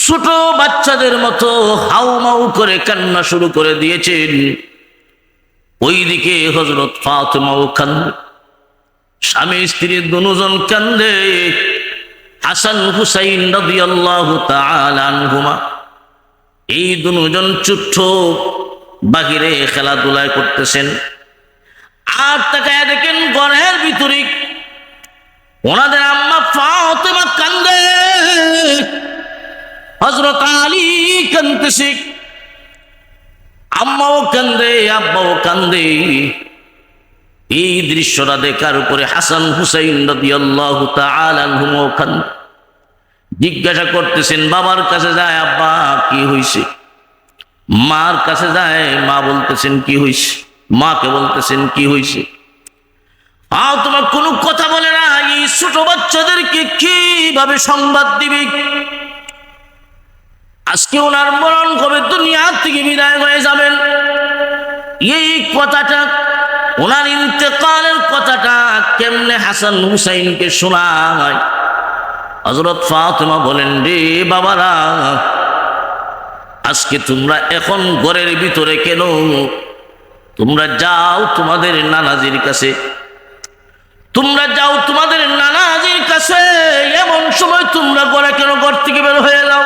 ছোট বাচ্চাদের মতো হাউমাউ করে কান্না শুরু করে দিয়েছেন। ওইদিকে হজরত ফাতেমাও কান্দে স্বামী স্ত্রী দুজন কান্দে হাসান হুসাইন রাদিয়াল্লাহু তাআলা আনহুমা। এই দুজন চুট্ট বাহিরে খেলাধুলায় করতেছেন। আর তাকায় দেখেন ঘরের ভিতরে ওনাদের আম্মা ফাতেমা কান্দে হজরত আলী কান্দতেছে আম্মাও কান্দে, আব্বাও কান্দে। এই দৃশ্যটা দেখার উপরে হাসান হুসাইন রাদিয়াল্লাহু তাআলা আনহুমও কান্দে জিজ্ঞাসা করতেছেন, বাবার কাছে যায়, আব্বা, কি হইছে? মার কাছে যায়, মা বলতেছেন, কি হইছে? মাকে বলতেছেন, কি হইছে? আও তোমার কোনো কথা বলে না, এই ছোট বাচ্চাদেরকে কীভাবে সংবাদ দিবে? আজকে ওনার মরণ কবে দুনিয়া থেকে বিদায় হয়ে যাবেন? এই কথাটা, ওনার ইন্তেকালের কথাটা কেমনে হাসান হুসাইনকে শোনায়? হজরত ফাতেমা বলেন, রে বাবারা, আজকে তোমরা এখন ঘরের ভিতরে কেন? তোমরা যাও তোমাদের নানাজির কাছে। তোমরা যাও তোমাদের নানাজির কাছে। এমন সময় তোমরা ঘরে কেন ঘর থেকে বের হয়ে যাও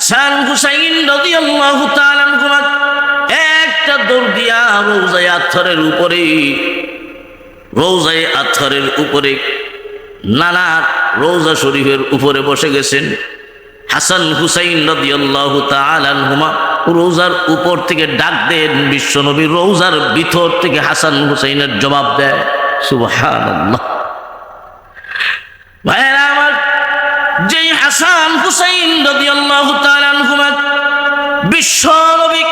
আসান হুসাইন তাআলা আনহুমা একটা দৌড় দিয়া রৌজায় আথরের উপরে, রৌজায় আথরের উপরে নানা রৌজা শরীফের উপরে বসে গেছেন। হাসান হুসাইন রাদিয়াল্লাহু তাআলা আনহুমা রোজার উপর থেকে ডাক দেন বিশ্বনবী, রোজার ভিতর থেকে হাসান হুসাইনের জবাব দেয়, সুবহানাল্লাহ। ভাইরা আমার যেই হাসান হুসাইন রাদিয়াল্লাহু তাআলা আনহুমা বিশ্বনবী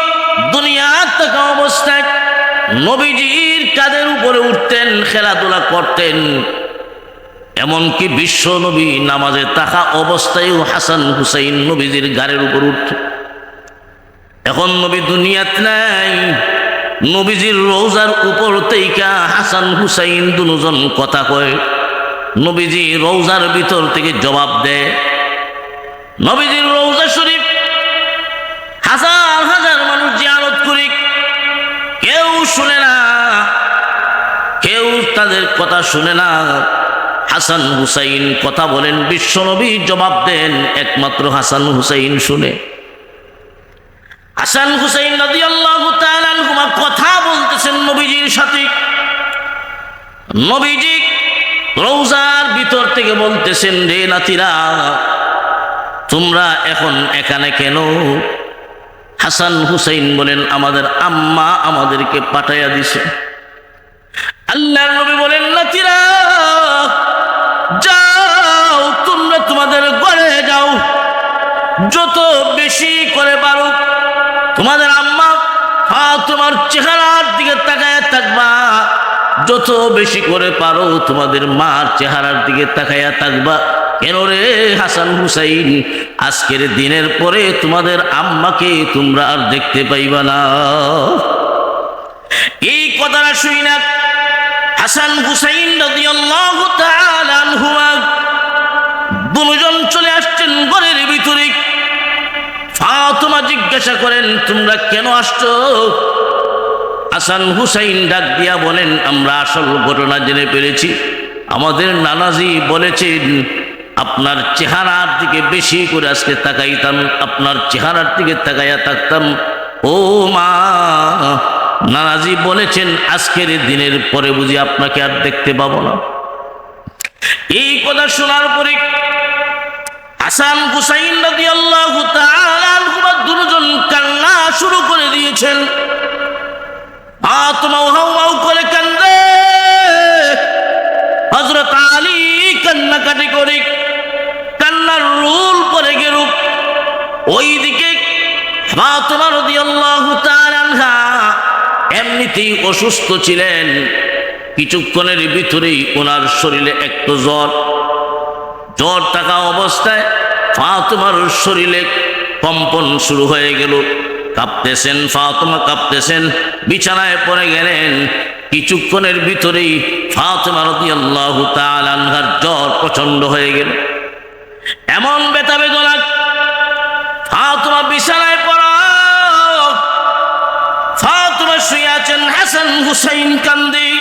দুনিয়া থাকা অবস্থায় নবীজির কাদের উপরে উঠতেন, খেলাধুলা করতেন। এমনকি বিশ্ব নবী নামাজে থাকা অবস্থায়ও হাসান হুসাইন নবীজির গাড়ির উপর উঠত। এখন নবী দুনিয়াত নাই, নবীজির রোজার উপর তেইকা হাসান হুসাইন দুজন কথা কয়। নবীজি রোজার ভিতর থেকে জবাব দেয়। নবীজির রোজা শরীফ, হাজার হাজার মানুষ জিয়ারত করি। কেউ শুনে না, কেউ তাদের কথা শুনে না। হাসান হুসাইন কথা বলেন বিশ্বনবী জবাব দেন, একমাত্র হাসান হুসাইন শুনে। হাসান হুসাইন নদী আল্লাহ কথা বলতেছেন নবীজির সাথে। নবীজি রৌজার ভিতর থেকে বলতেছেন রে নাতিরা, তোমরা এখন এখানে কেন? হাসান হুসাইন বলেন, আমাদের আম্মা আমাদেরকে পাঠাইয়া দিছে। আল্লাহ নবী বলেন, নাতিরা, যাও, তোমরা তোমাদের ঘরে যাও। যত বেশি করে পারো তোমাদের আম্মা তোমার চেহারার দিকে তাকায় থাকবা। যত বেশি করে পারো তোমাদের মার চেহারার দিকে তাকাইয়া থাকবা। কেন রে হাসান হুসাইন? আজকের দিনের পরে তোমাদের আম্মাকে তোমরা আর দেখতে পাইবা না। এই কথাটা শুই না। হাসান হুসাইন দুজন চলে আসছেন ঘরের ভিতরে। ফাতেমা জিজ্ঞাসা করেন, তোমরা কেন আসছো? হাসান হুসাইন ডাক দিয়া বলেন, আমরা আসল ঘটনা জেনে পেরেছি আমাদের নানাজি বলেছেন, আপনার চেহারার দিকে বেশি করে আজকে তাকাইতাম, আপনার চেহারার দিকে তাকাইয়া থাকতাম। ও মা! নানাজি বলেছেন, আজকের দিনের পরে বুঝি আপনাকে আর দেখতে পাবো না। এই কথা শোনার পরে হাসান হুসাইন রাদিয়াল্লাহু তাআলা দুজন কান্না শুরু করে দিয়েছেন। হাউ করে কান্নাকাটি করে রুল এমনিতেই অসুস্থ ছিলেন। কিছুক্ষণের ভিতরেই ওনার শরীরে একটু জ্বর। জ্বর থাকা অবস্থায় ফাতেমার শরীরে কম্পন শুরু হয়ে গেল। কাঁপতেছেন, ফাতেমা কাঁপতেছেন, বিছানায় পড়ে গেলেন। কিছুক্ষণের ভিতরেই ফাতেমা রাদিয়াল্লাহু তাআলা জ্বর প্রচণ্ড হয়ে গেল। এমন ব্যথা বেদনা বিছানায় পড়া। ফাতেমা শুয়ে আছেন, হাসান হুসাইন কান্দি।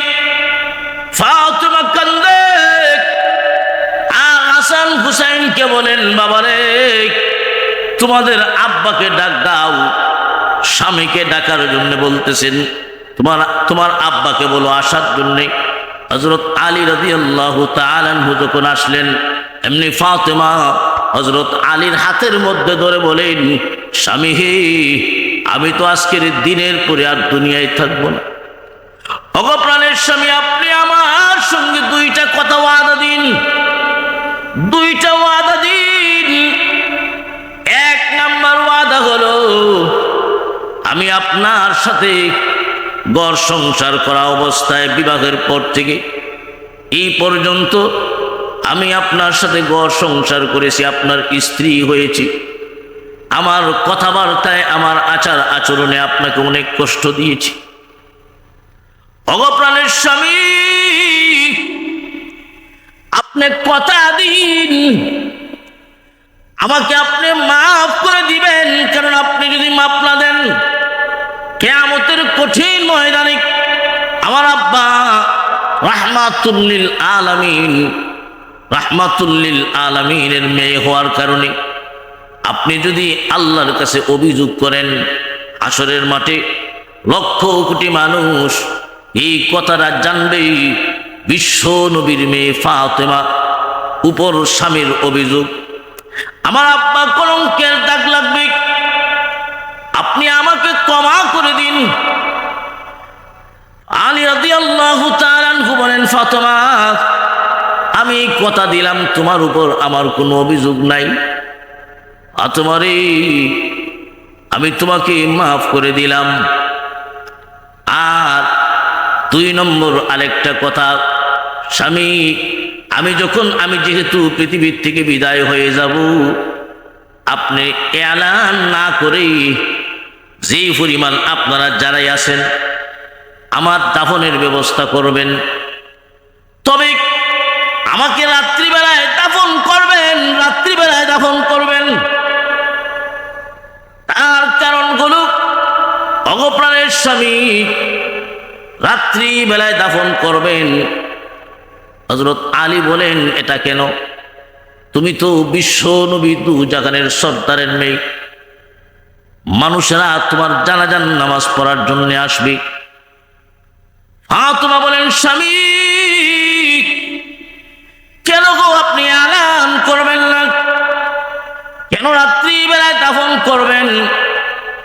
ফাতেমা কান্দে। আর হাসান হুসাইনকে বলেন, বাবারে, তোমাদের আব্বাকে ডাক দাও। স্বামীকে ডাকার জন্য বলতেছেন, তোমার তোমার আব্বাকে বলো আসার জন্যে। হজরত আলী রাজি আল্লাহ তালু যখন আসলেন, এমনি ফাতেমা হজরত আলীর হাতের মধ্যে ধরে বলেন, স্বামী হে, আমি তো আজকের দিনের পরে আর দুনিয়ায় থাকব না। অগপ্রাণের স্বামী, আপনি আমার সঙ্গে দুইটা কথা ওয়াদা দিন। দুইটা ওয়াদা দিন। আপনার সাথে গড় সংসার করা অবস্থায় বিবাহের পর থেকে এই পর্যন্ত আমি আপনার সাথে গড় সংসার করেছি, আপনার স্ত্রী হয়েছি। আমার কথাবার্তায়, আমার আচার আচরণে আপনাকে অনেক কষ্ট দিয়েছি। অগপ্রাণের স্বামী, আপনি কথা দিন। আমাকে আপনি মাফ করে দিবেন, কারণ আপনি যদি মাফ না দেন কেয়ামতের কঠিন ময়দানে আমার আব্বা রাহমাতুল্লিল আলামিন, রাহমাতুল্লিল আলামিনের মেয়ে হওয়ার কারণে আপনি যদি আল্লাহর কাছে অভিযোগ করেন আসরের মাঠে লক্ষ কোটি মানুষ এই কথাটা জানবেই, বিশ্ব নবীর মেয়ে ফাতেমা, উপর স্বামীর অভিযোগ। আমার আব্বা কলঙ্কের দাগ লাগবে। আপনি আমাকে ক্ষমা আমি কথা দিলাম, তোমার উপর আমার কোনো অভিযোগ নাই। তোমারে আমি তোমাকে মাফ করে দিলাম। আর দুই নম্বর আরেকটা কথা, স্বামী, আমি যখন, আমি যেহেতু পৃথিবীর থেকে বিদায় হয়ে যাব, আপনি এলান না করেই যে পরিমাণ আপনারা যারাই আছেন, আমার দাফনের ব্যবস্থা করবেন। তবে আমাকে রাত্রিবেলায় দাফন করবেন, রাত্রিবেলায় দাফন করবেন। তার কারণ কারণগুলো অগপ্রাণের স্বামী রাত্রিবেলায় দাফন করবেন। হজরত আলী বলেন, এটা কেন? তুমি তো বিশ্ব নবী দু জাগানের সর্দারের মেয়ে। মানুষেরা তোমার জানাজান নামাজ পড়ার জন্য আসবে। ফাতেমা বলেন, স্বামী, কেন গো আপনি আলান করবেন না? কেন রাত্রি বেলায় দাফন করবেন?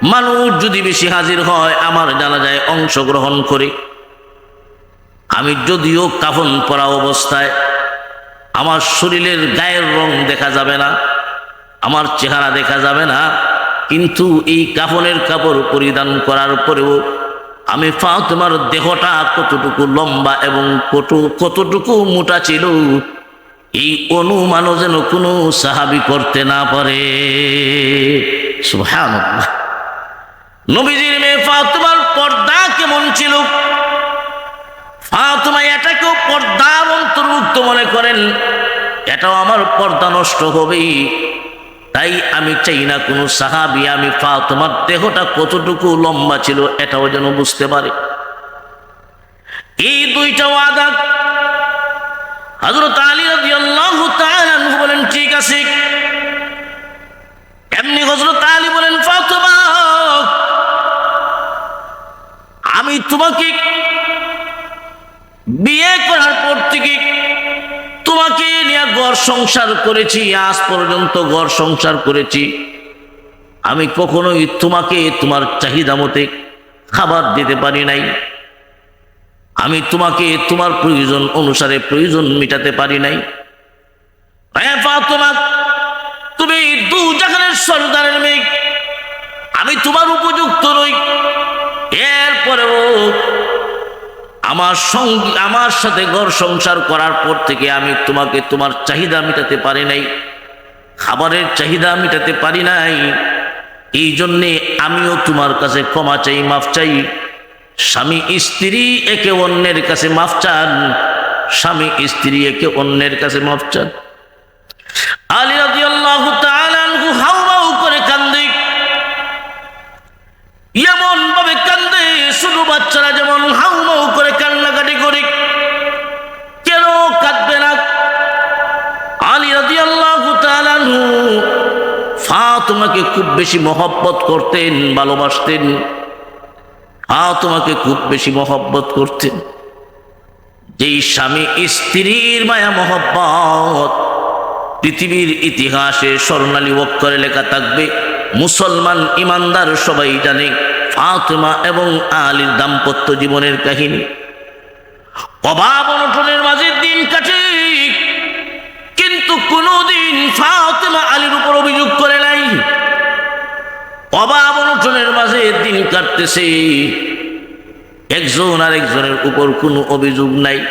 মানুষ যদি বেশি হাজির হয়, আমার জানা যায় অংশগ্রহণ করে। আমি যদিও কাফন পরা অবস্থায়, আমার শরীরের গায়ের রং দেখা যাবে না, আমার চেহারা দেখা যাবে না কিন্তু এই কাফনের কাপড় পরিধান করার পরেও আমি পাও তোমার দেহটা কতটুকু লম্বা এবং কত কতটুকু মোটা ছিল, এই অনুমানও যেন কোনো সাহাবি করতে না পারে। নবীজির মেয়ে ফাতেমার পর্দা কেমন ছিল? ফাতেমা এটাকেও পর্দার অন্তর্ভুক্ত মনে করেন, এটাও আমার পর্দা নষ্ট হবেই। তাই আমি চাই না কোনো সাহাবি, আমি ফাতেমার দেহটা কতটুকু লম্বা ছিল এটাও যেন বুঝতে পারে। এই দুইটা ওয়াদা হজরত আলী বলেন, ঠিক আছে। এমনি হজরত আলী বলেন আমি তোমাকে বিয়ে করার পর থেকে তোমাকে নিয়ে ঘর সংসার করেছি, আজ পর্যন্ত ঘর সংসার করেছি। আমি কখনোই তোমাকে তোমার চাহিদা মতে খাবার দিতে পারি নাই। আমি তোমাকে তোমার প্রয়োজন অনুসারে প্রয়োজন মেটাতে পারি নাই। তুমি দু জাহানের সর্দারের মেয়ে। আমি তোমার উপযুক্ত নই। এরপরেও আমার সঙ্গে, আমার সাথে ঘর সংসার করার পর থেকে আমি তোমাকে তোমার চাহিদা মেটাতে পারি নাই, খাবারের চাহিদা মেটাতে পারি নাই। এই জন্যে আমিও তোমার কাছে ক্ষমা চাই, মাফ চাই। স্বামী স্ত্রী একে অন্যের কাছে মাফ চান, স্বামী স্ত্রী একে অন্যের কাছে মাফ চান। আলী হাউমাউ করে এমন ভাবে কান্দে শুধু বাচ্চারা যেমন হাউমাউ করে কান্নাকাটি করে, কেন কাঁদবে না? আলী রাদিয়াল্লাহু তাআলা খুব বেশি মহব্বত করতেন, ভালোবাসতেন। ফাতেমাকে খুব বেশি মহব্বত করতেন। যেই স্বামী স্ত্রীর মায়া মহব্বত, পৃথিবীর ইতিহাসে স্বর্ণালী অক্ষরে লেখা থাকবে, মুসলমান ইমানদার সবাই জানে। ফাতেমা এবং আলীর দাম্পত্য জীবনের কাহিনী। অভাব অনটনের মাঝে দিন কাটে। কিন্তু কোনোদিন ফাতেমা আলীর উপর অভিযোগ করে নাই। অভাব অনটনের মাঝে দিন কাটতেছে। একজন আর একজনের উপর কোনো অভিযোগ নাই।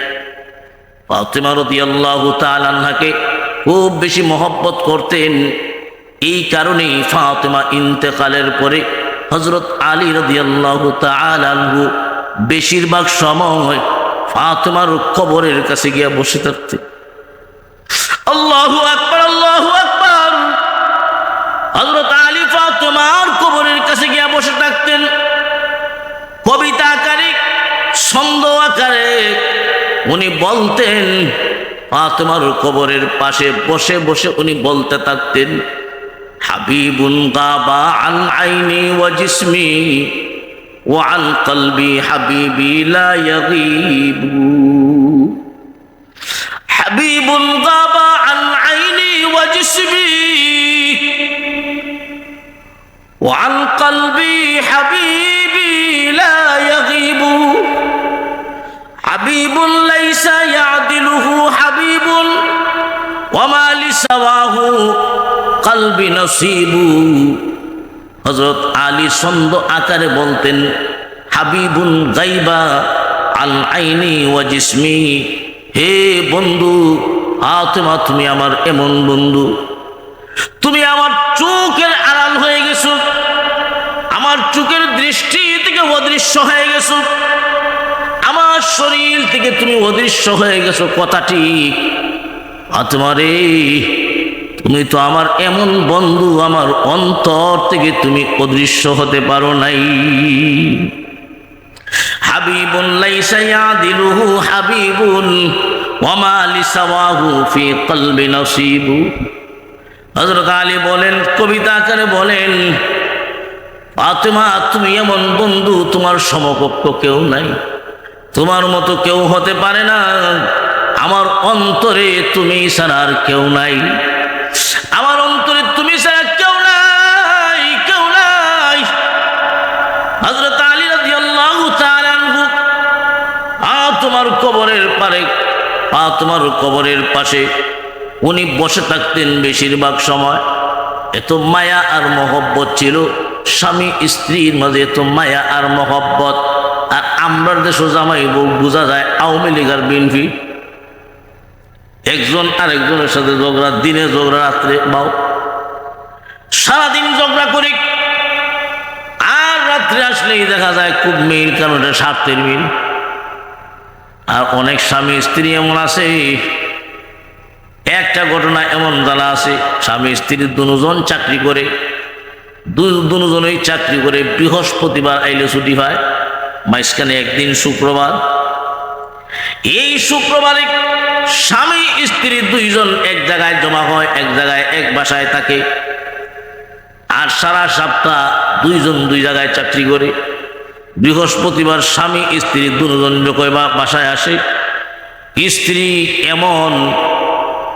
ফাতেমা রতি আল্লাহ তালাকে খুব বেশি মহব্বত করতেন। এই কারণেই ফাতেমা ইন্তেকালের পরে হজরত আলী রদি আল্লাহ তালু বেশিরভাগ সময় ফাতেমার কবরের কাছে গিয়া বসে থাকতে আল্লাহু আকবার আল্লাহু আকবার। হজরত আলী ফাতেমার কবরের কাছে গিয়া বসে থাকতেন। কবিতা আকারে, ছন্দ আকারে উনি বলতেন, ফাতেমার কবরের পাশে বসে বসে উনি বলতে থাকতেন حبيب غاب عن عيني وجسمي وعن قلبي حبيبي لا يغيب. حبيب غاب عن عيني وجسمي وعن قلبي حبيبي لا يغيب. حبيب ليس يعدله حبيب وما لسواه হজরত আলী আকারে বলতেন, হাবিবুন গাইবা আল আইনি হে বন্ধু তুমি আমার এমন বন্ধু। তুমি আমার চোখের আড়াল হয়ে গেছো। আমার চোখের দৃষ্টি থেকে অদৃশ্য হয়ে গেছো। আমার শরীর থেকে তুমি অদৃশ্য হয়ে গেছো। কথাটি আত্মারে তুমি তো আমার এমন বন্ধু আমার অন্তর থেকে তুমি অদৃশ্য হতে পারো নাই। হাবিবুন লাইসা ইয়াদিলুহু হাবিবুন ওয়ামা লিসাওয়াহু ফি কলবি নসিবু। হজরত আলী বলেন, কবিতা আকারে বলেন, ফাতেমা, তুমি এমন বন্ধু তোমার সমকক্ষ কেউ নাই। তোমার মতো কেউ হতে পারে না। আমার অন্তরে তুমি ছাড়া আর কেউ নাই। কবরের পারে আ তোমার কবরের পাশে। উনি বসে থাকতেন বেশিরভাগ সময়। এত মায়া আর মহব্বত ছিল। স্বামী স্ত্রীর মাঝে এত মায়া আর মহব্বত। আর আমরার দেশও জামাই বউ বোঝা যায়, আওয়ামী লীগ আর বিএনপি। একজন আরেকজনের সাথে ঝগড়া, দিনে ঝগড়া, রাত্রে বাও সারাদিন ঝগড়া করি। আর রাত্রে আসলেই দেখা যায় খুব মিল, কারণ এটা স্বার্থের মিল। আর অনেক স্বামী স্ত্রী এমন আছে, একটা ঘটনা এমন জানা আছে, স্বামী স্ত্রী দুজন চাকরি করে দুজনেই চাকরি করে, বৃহস্পতিবার আইলে ছুটি হয় মাঝখানে একদিন শুক্রবার। এই শুক্রবারে স্বামী স্ত্রী দুইজন এক জায়গায় জমা হয়, এক জায়গায় এক বাসায় থাকে। আর সারা সপ্তাহ দুইজন দুই জায়গায় চাকরি করে। বৃহস্পতিবার স্বামী, স্ত্রী দুজন যখন বাসায় আসে। স্ত্রী এমন,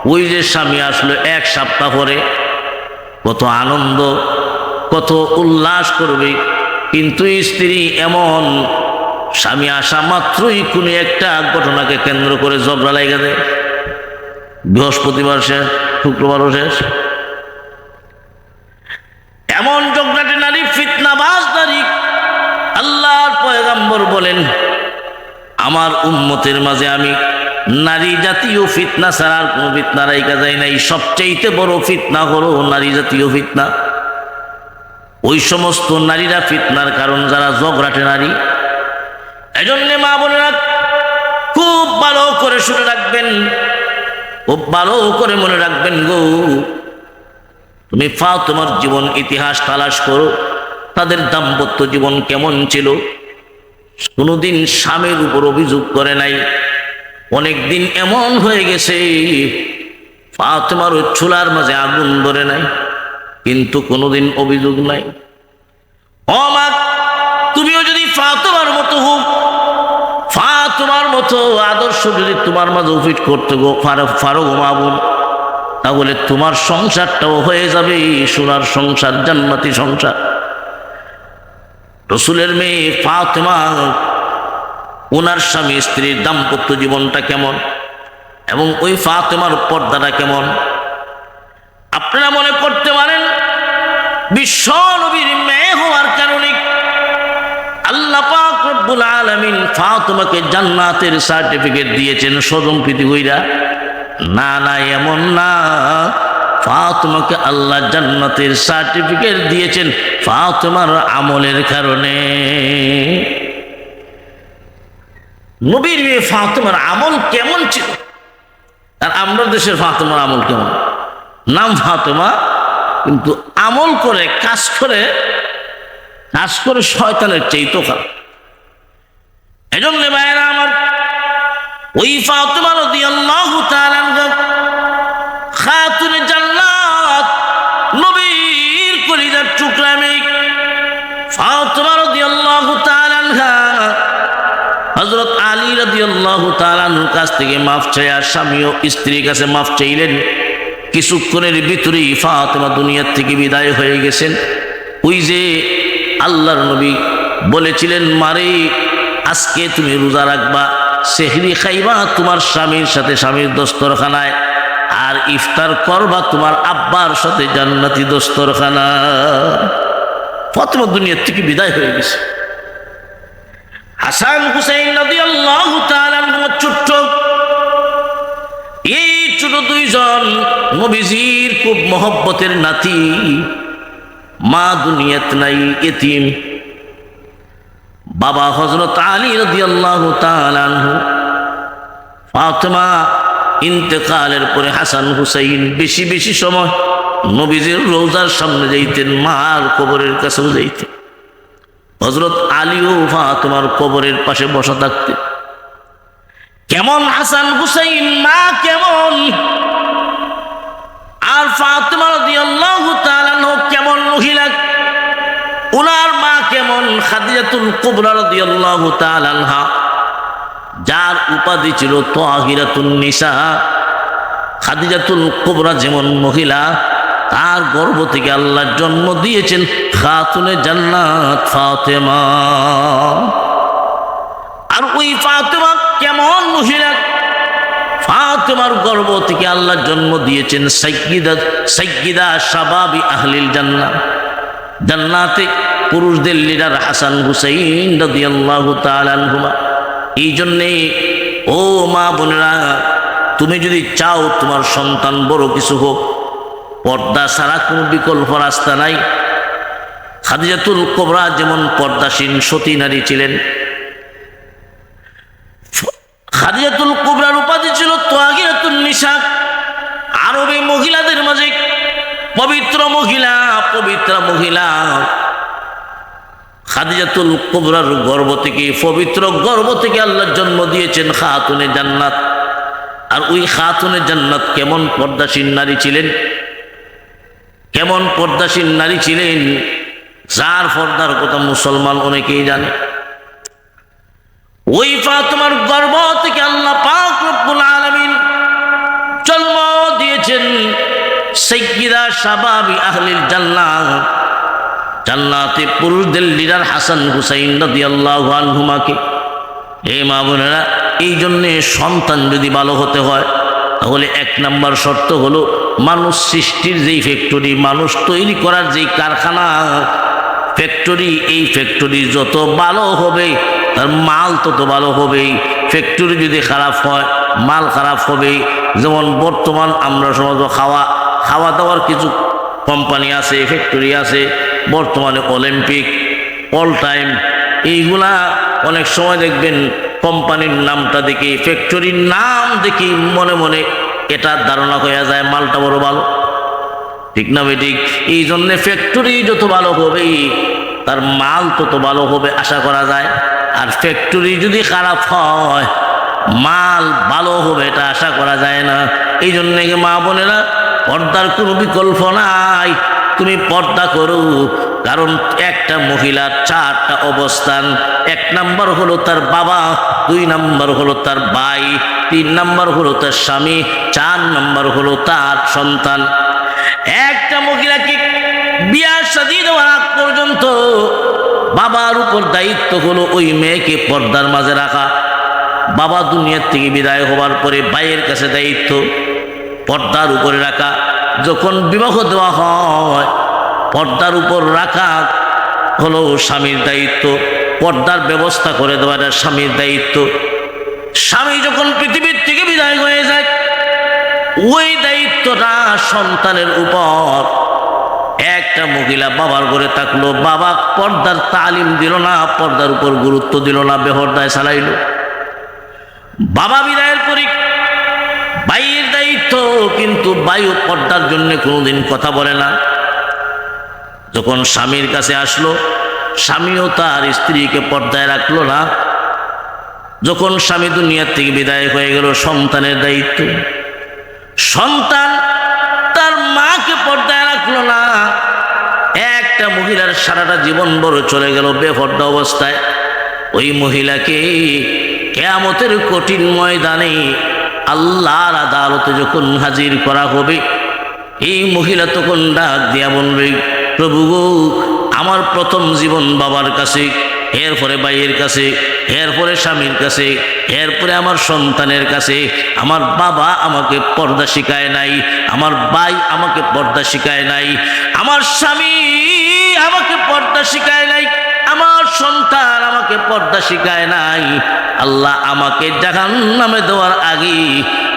ওই যে স্বামী আসলো এক সপ্তাহ পরে, কত আনন্দ, কত উল্লাস করবে। কিন্তু স্ত্রী এমন, স্বামী আসা মাত্রই কোনো একটা ঘটনাকে কেন্দ্র করে ঝগড়া লেগে দেয় বৃহস্পতিবার শেষ, শুক্রবারও শেষ। এমন ঝগড়াটি নারী, ফিতনাবাজ নারী আল্লাহর পয়গাম্বর বলেন, আমার উম্মতের মাঝে আমি নারী জাতীয় ফিতনা ছাড়া আর কোনো ফিতনা রাইকা যায় নাই। সবচেয়েতে বড় ফিতনা হলো নারী জাতীয় ফিতনা। ওই সমস্ত নারীরা ফিতনার কারণ যারা জগরাটে নারী। এজন্য মা বোনেরা খুব ভালো করে শুনে রাখবেন, খুব ভালো করে মনে রাখবেন গো। তুমি ফাও তোমার জীবন ইতিহাস তালাশ করো। তাদের দাম্পত্য জীবন কেমন ছিল? কোনোদিন স্বামীর উপর অভিযোগ করে নাই। অনেক দিন এমন হয়ে গেছে, ফাতেমার চুলার মাঝে আগুন ধরে নাই, কিন্তু কোনোদিন অভিযোগ নাই। মা, তুমিও যদি ফাতেমার মতো হোক ফাতেমার মতো আদর্শ যদি তোমার মাঝে ফিট করতে গো, ফারো ঘুমাবুন তাহলে তোমার সংসারটাও হয়ে যাবে, সোনার সংসার, জান্নাতি সংসার। রসুলের মেয়ে ফাতেমা ওনার স্বামী স্ত্রীর দাম্পত্য জীবনটা কেমন? এবং ওই ফাতেমার পর্দাটা কেমন? আপনারা মনে করতে পারেন, বিশ্ব নবীর মেয়ে হওয়ার কারণে আল্লাহ পাক ফাতেমাকে জান্নাতের সার্টিফিকেট দিয়েছেন স্বজন প্রীতি না না, এমন না। ফাতেমাকে আল্লাহ জান্নাতের সার্টিফিকেট দিয়েছেন ফাতেমার আমলের কারণে। নবীর মেয়ে ফাতেমার আমল কেমন ছিল? আর আমরা দেশের ফাতেমার আমল কেমন? নাম ফাতেমা, কিন্তু আমল করে, কাজ করে কাজ করে শয়তানের চেয়েও খারাপ। এজন্য ভাইয়েরা আমার, ওই ফাতেমা রাদিয়াল্লাহু তাআলা খাতুনে তাআলার কাছ থেকে মাফ চাইয়া স্বামী ও স্ত্রীর কাছে মাফ চাইলেন। কিছুক্ষণের ভিতরেই ফাতেমা দুনিয়ার থেকে বিদায় হয়ে গেছেন। ওই যে আল্লাহর নবী বলেছিলেন, মারে, আজকে তুমি রোজা রাখবা, সেহরি খাইবা তোমার স্বামীর সাথে স্বামীর দস্তরখানায়, আর ইফতার করবা তোমার আব্বার সাথে জান্নাতি দস্তরখানা। ফাতেমা দুনিয়ার থেকে বিদায় হয়ে গেছে। হাসান হুসাইন নদী আল্লাহ ছোট্ট। এই ছোট দুইজন নবীজির খুব মহব্বতের নাতি। মা দুনিয়াত নাই, এতিম। বাবা হজরত আলী রদি আল্লাহ তালানহু ফাতেমা ইন্তেকালের পরে হাসান হুসাইন বেশি বেশি সময় নবীজির রোজার সামনে যাইতেন, মার কবরের কাছেও যাইতেন। হজরত আলী আলীও ফাতেমার কবরের পাশে বসা থাকতে। কেমন হাসান হুসাইন, মা কেমন? আর ফাতেমা রাদিয়াল্লাহু তাআলা কেমন মহিলা? উনার মা কেমন? খাদিজাতুল কুবরা রাদিয়াল্লাহু তাআলা যার উপাধি ছিল তাহিরাতুন নিসা। খাদিজাতুল কুবরা যেমন মহিলা তার গর্ভ থেকে আল্লাহ জন্ম দিয়েছেন খাতুনে জান্নাত ফাতেমা। আর ওই ফাতেমা কেমন মহিলা? ফাতেমার গর্ভ থেকে আল্লাহ জন্ম দিয়েছেন সাইকিদা সাইকিদা শাবাবি আহলিল জান্নাত জান্নাতে পুরুষদের লিডার হাসান হুসাইন রাদিয়াল্লাহু তাআলা আনহুমা। এই জন্যে, ও মা বোনেরা, তুমি যদি চাও তোমার সন্তান বড় কিছু হোক পর্দা ছাড়া কোনো বিকল্প রাস্তা নাই। খাদিজাতুল কোবরা যেমন পর্দাসীন, সতী নারী ছিলেন। খাদিজাতুল কুবরার উপাধি ছিল তোয়াগিরাতুল নিশাক আরবে মহিলাদের মাঝে পবিত্র মহিলা পবিত্র মহিলা। খাদিজাতুল কুবরার গর্ভ থেকে, পবিত্র গর্ভ থেকে আল্লাহ জন্ম দিয়েছেন খাতুনে জান্নাত। আর ওই খাতুনে জান্নাত কেমন পর্দাসীন নারী ছিলেন? কেমন পর্দাসীন নারী ছিলেন, যার পর্দার কথা মুসলমান অনেকেই জানে। ওই ফাতেমার গর্ভ থেকে আল্লাহ পাক রব্বুল আলামিন জন্ম দিয়েছেন সাইয়্যিদা শাবাবি আহলিল জান্নাত জান্নাতে পুরুষদের লিডার হাসান হুসাইন রাদিয়াল্লাহু আনহুমাকে। হে মা বোনেরা এই জন্যে সন্তান যদি ভালো হতে হয় তাহলে এক নাম্বার শর্ত হলো, মানুষ সৃষ্টির যেই ফ্যাক্টরি মানুষ তৈরি করার যেই কারখানা ফ্যাক্টরি এই ফ্যাক্টরি যত ভালো হবে, তার মাল তত ভালো হবে। ফ্যাক্টরি যদি খারাপ হয়, মাল খারাপ হবে। যেমন বর্তমান আমরা সমাজ খাওয়া খাওয়া দাওয়ার কিছু কোম্পানি আছে ফ্যাক্টরি আছে, বর্তমানে অলিম্পিক অল টাইম এইগুলা অনেক সময় দেখবেন কোম্পানির নামটা দেখি, ফ্যাক্টরির নাম দেখি মনে মনে এটা ধারণা হয়ে যায় মালটা বড় ভালো। ঠিক না বেঠিক এই জন্যে ফ্যাক্টরি যত ভালো হবে তার মাল তত ভালো হবে আশা করা যায়। আর ফ্যাক্টরি যদি খারাপ হয়, মাল ভালো হবে এটা আশা করা যায় না। এই জন্যে মা বোনেরা, পর্দার কোনো বিকল্প নাই। তুমি পর্দা করো, কারণ একটা মহিলার চারটা অবস্থান, এক নাম্বার হলো তার বাবা। দুই নাম্বার হলো তার ভাই, তিন নাম্বার হলো তার স্বামী, চার নাম্বার হলো তার সন্তান। একটা মহিলাকে বিয়ার সাজিয়ে দেওয়ার আগ পর্যন্ত বাবার উপর দায়িত্ব হলো ওই মেয়েকে পর্দার মাঝে রাখা। বাবা দুনিয়ার থেকে বিদায় হওয়ার পরে ভাইয়ের কাছে দায়িত্ব পর্দার উপরে রাখা। যখন বিবাহ দেওয়া হয়, পর্দার উপর রাখা হলো স্বামীর দায়িত্ব। পর্দার ব্যবস্থা করে দেওয়া এটা স্বামীর দায়িত্ব। স্বামী যখন পৃথিবীর থেকে বিদায় হয়ে যায়, ওই দায়িত্বটা সন্তানের উপর। একটা মহিলা বাবার ঘরে থাকল, বাবা পর্দার তালিম দিল না, পর্দার উপর গুরুত্ব দিল না, বেহরদায় চালাইল। বাবা বিদায়ের পরে বাইয়ের দায়িত্ব, কিন্তু বায়ু পর্দার জন্য কোনোদিন কথা বলে না। যখন স্বামীর কাছে আসলো স্বামীও তার স্ত্রীকে পর্দায় রাখল না। যখন স্বামী দুনিয়ার থেকে বিদায় হয়ে গেল, সন্তানের দায়িত্ব। সন্তান তার মাকে পর্দায় রাখল না। একটা মহিলার সারাটা জীবন বড় চলে গেল বেপর্দা অবস্থায়। ওই মহিলাকে কেয়ামতের কঠিন ময়দানে আল্লাহর আদালতে যখন হাজির করা হবে, এই মহিলা তখন ডাক দিয়া বলবে, প্রভু আমার প্রথম জীবন বাবার কাছে, এরপরে ভাইয়ের কাছে, এরপরে স্বামীর কাছে, এরপরে আমার সন্তানের কাছে, আমার বাবা আমাকে পর্দা শিখায় নাই, আমার ভাই আমাকে পর্দা শিখায় নাই, আমার স্বামী আমাকে পর্দা শিখায় নাই আমার সন্তান আমাকে পর্দা শিখায় নাই। আল্লাহ আমাকে জাহান নামে দেওয়ার আগে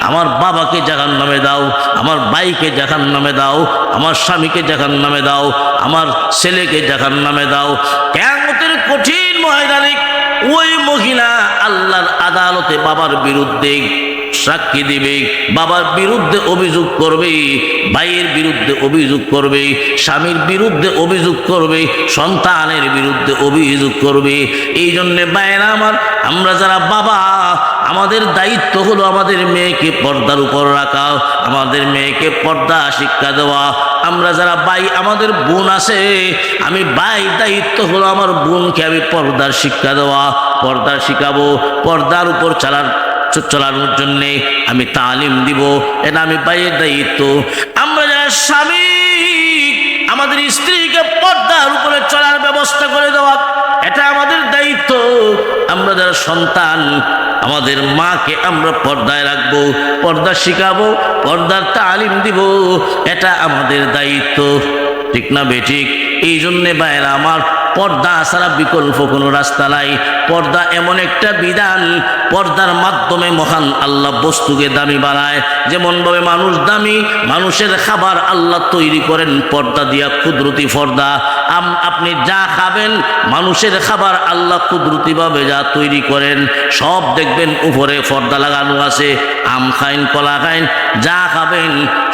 আমার বাবাকে জাহান নামে দাও, আমার ভাইকে জাহান নামে দাও, আমার স্বামীকে জাহান নামে দাও, আমার ছেলেকে জাহান নামে দাও। কেমতের কঠিন ময়দানে ওই মহিলা আল্লাহর আদালতে বাবার বিরুদ্ধে সাক্ষী দিবে, বাবার বিরুদ্ধে অভিযোগ করবে, ভাইয়ের বিরুদ্ধে অভিযোগ করবে, স্বামীর বিরুদ্ধে অভিযোগ করবে, সন্তানের বিরুদ্ধে অভিযোগ করবে। এই জন্যে বাইরা আমার, আমরা যারা বাবা, আমাদের দায়িত্ব হলো আমাদের মেয়েকে পর্দার উপর রাখা, আমাদের মেয়েকে পর্দা শিক্ষা দেওয়া। আমরা যারা ভাই, আমাদের বোন আছে, আমি ভাই দায়িত্ব হলো আমার বোনকে আমি পর্দার শিক্ষা দেওয়া, পর্দা শিখাবো, পর্দার উপর চালার চলানোর জন্যে আমি তালিম দিব এটা আমি ভাইয়ের দায়িত্ব। আমরা যারা স্বামী, আমাদের স্ত্রীকে পর্দার উপরে চলার ব্যবস্থা করে দেওয়া, এটা আমাদের দায়িত্ব। আমরা যারা সন্তান, আমাদের মাকে আমরা পর্দায় রাখব, পর্দা শিখাবো, পর্দার তালিম দিব, এটা আমাদের দায়িত্ব। ঠিক না বেঠিক এই জন্যে বাইরা আমার পর্দা ছাড়া বিকল্প কোনো রাস্তা নাই। পর্দা এমন একটা বিধান, পর্দার মাধ্যমে মহান আল্লাহ বস্তুকে দামি বানায়। যেমনভাবে মানুষ দামি, মানুষের খাবার আল্লাহ তৈরি করেন পর্দা দিয়া কুদরতি পর্দা। আপনি যা খাবেন, মানুষের খাবার আল্লাহ কুদরতিভাবে যা তৈরি করেন, সব দেখবেন উপরে পর্দা লাগানো আছে, আম খাইন, কলা খাইন, যা খাবেন,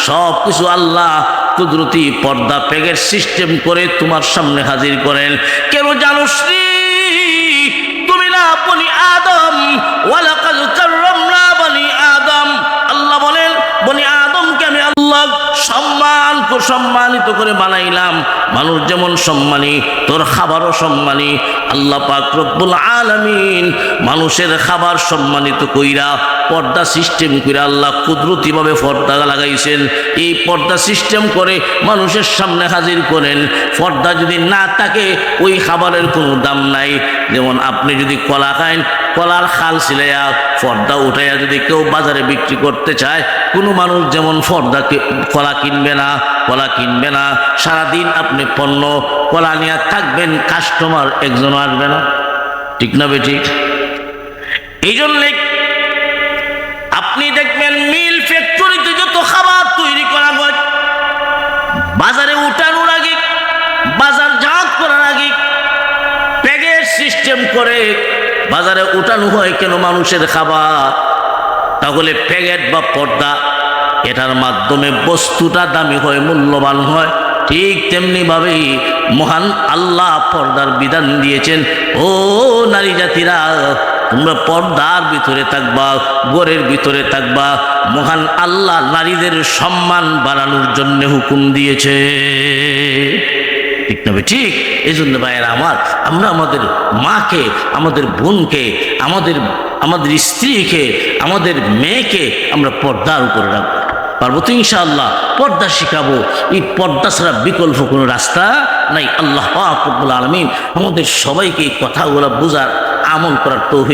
সব কিছু আল্লাহ কুদরতি পর্দা, প্যাকেট সিস্টেম করে তোমার সামনে হাজির করেন। কেন জানো তুমি না বনি আদম ওয়ালাকাল কাররামনা বনি আদম। আল্লাহ বলেন, বনি আদমকে আমি আল্লাহ সম্মান সম্মানিত করে বানাইলাম। মানুষ যেমন সম্মানী, তোর খাবারও সম্মানী। আল্লাহ পাক রব্বুল আলামিন মানুষের খাবার সম্মানিত কইরা পর্দা সিস্টেম করে আল্লাহ কুদরতিভাবে পর্দা লাগাইছেন। এই পর্দা সিস্টেম করে মানুষের সামনে হাজির করেন। পর্দা যদি না থাকে, ওই খাবারের কোনো দাম নাই। যেমন আপনি যদি কলা খান, কলার খাল সিলাইয়া পর্দা উঠাইয়া যদি কেউ বাজারে বিক্রি করতে চায়, কোনো মানুষ যেমন পর্দা কলা কিনবে না কলা কিনবে না, সারাদিন আপনি পণ্য কলা নিয়ে থাকবেন কাস্টমার একজন আসবে না। ঠিক না বেঠিক এই জন্যে আপনি দেখবেন মিল ফ্যাক্টরিতে যত খাবার তৈরি করা হয়, বাজারে উঠানোর আগে, বাজার জাত করার আগে প্যাকেট সিস্টেম করে বাজারে উঠানো হয় কেন মানুষের খাবার? তাহলে প্যাকেট বা পর্দা এটার মাধ্যমে বস্তুটা দামি হয়, মূল্যবান হয়। ঠিক তেমনি ভাবেই মহান আল্লাহ পর্দার বিধান দিয়েছেন, ও নারী জাতিরা, তোমরা পর্দার ভিতরে থাকবা গোরের ভিতরে থাকবা। মহান আল্লাহ নারীদের সম্মান বাড়ানোর জন্য হুকুম দিয়েছে। ঠিক ঠিক। এই জন্য ভাইয়েরা আমার, আমরা আমাদের মাকে, আমাদের বোনকে, আমাদের আমাদের স্ত্রীকে, আমাদের মেয়েকে আমরা পর্দার উপরে রাখব। পারব তো ইনশাআল্লাহ। পর্দা শিখাবো। এই পর্দা ছাড়া বিকল্প কোনো রাস্তা নাই। আল্লাহ আলমিন আমাদের সবাইকে এই কথাগুলো বোঝার আমল করার তৌফিক